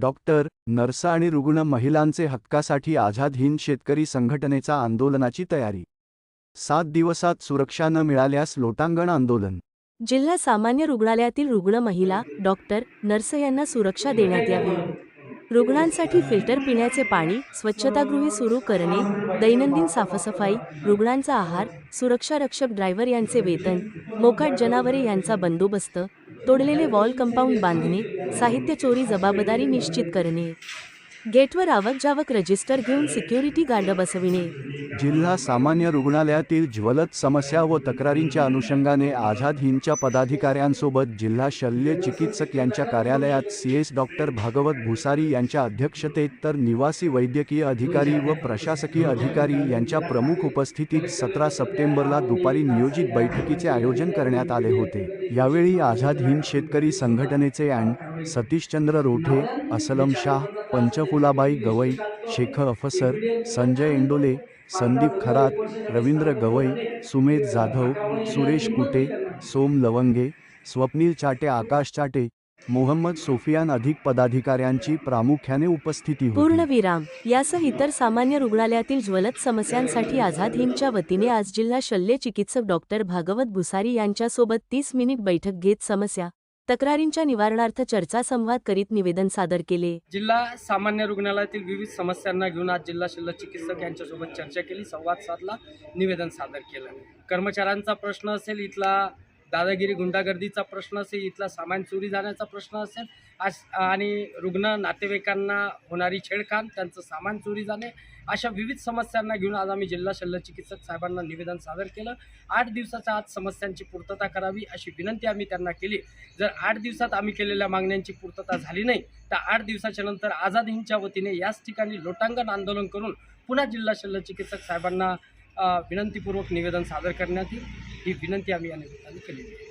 Doctor nurse आणि रुग्ण महिलांचे हक्कासाठी आझाद हिंद शेतकरी संघटनेचा आंदोलनाची तयारी. सात दिवसात सुरक्षा न मिळाल्यास लोटांगण आंदोलन. जिल्हा सामान्य रुग्णालयातील रुग्ण महिला डॉक्टर नर्स यांना सुरक्षा देण्यात यावी. रुग्णांसाठी फिल्टर पिण्याचे पाणी स्वच्छतागृहे सुरू करणे दैनंदिन साफसफाई रुग्णांचा आहार सुरक्षा रक्षक ड्रायव्हर यांचे वेतन मोकाट जनावरे यांचा बंदोबस्त तोडलेले वॉल कंपाऊंड बांधणे साहित्य चोरी जबाबदारी निश्चित करणे. गेटवर आवक जावक रजिस्टर घेऊन सिक्युरिटी गार्ड बसविणे. जिल्हा सामान्य रुग्णालयातील ज्वलत समस्या व तक्रारींच्या अनुषंगाने आझाद हिंदच्या पदाधिकाऱ्यांसोबत जिल्हा शल्य चिकित्सक यांच्या कार्यालयात सीएस डॉक्टर भागवत भुसारी यांच्या अध्यक्षतेत तर निवासी वैद्यकीय अधिकारी व प्रशासकीय अधिकारी यांच्या प्रमुख उपस्थितीत सतरा सप्टेंबरला दुपारी नियोजित बैठकीचे आयोजन करण्यात आले होते. यावेळी आझाद हिंद शेतकरी संघटनेचे अँड सतीशचंद्र रोठे असलम शाह पंचफुलाबाई गवई शेख अफसर संजय एंडोले संदीप खरात रवींद्र गवई सुमेध जाधव सुरेश कुटे सोम लवंगे स्वप्नील चाटे आकाश चाटे मोहम्मद सोफियान अधिक पदाधिकाऱ्यांची प्रामुख्याने उपस्थिती पूर्णविराम यासह इतर सामान्य रुग्णालयातील ज्वलत समस्यांसाठी आझाद हिमच्या वतीने आज जिल्हा शल्य चिकित्सक डॉक्टर भागवत भुसारी यांच्यासोबत तीस मिनिट बैठक घेत समस्या तक्रारींच्या निवारणार्थ चर्चा संवाद करीत निवेदन सादर केले. जिल्हा सामान्य रुग्णालयातील विविध समस्यांना घेऊन आज जिल्हा शल्य चिकित्सक यांच्यासोबत चर्चा केली. संवाद साधला निवेदन सादर केलं. कर्मचाऱ्यांचा प्रश्न असेल इथला दादागिरी गुंडागर्दीचा प्रश्न असेल इथला सामान चोरी जाण्याचा प्रश्न असेल आज आणि रुग्ण नातेवाईकांना होणारी छेडखान त्यांचं सामान चोरी जाणे अशा विविध समस्यांना घेऊन आज आम्ही जिल्हा शल्य चिकित्सक साहेबांना निवेदन सादर केलं. आठ दिवसाच्या आत समस्यांची पूर्तता करावी अशी विनंती आम्ही त्यांना केली. जर आठ दिवसात आम्ही केलेल्या मागण्यांची पूर्तता झाली नाही तर आठ दिवसाच्या नंतर आझाद हिंदच्या वतीने याच ठिकाणी लोटांगण आंदोलन करून पुन्हा जिल्हा शल्य चिकित्सक साहेबांना विनंतीपूर्वक निवेदन सादर करण्यात येईल. ही विनंती आम्ही या निमित्ताने केलेली आहे.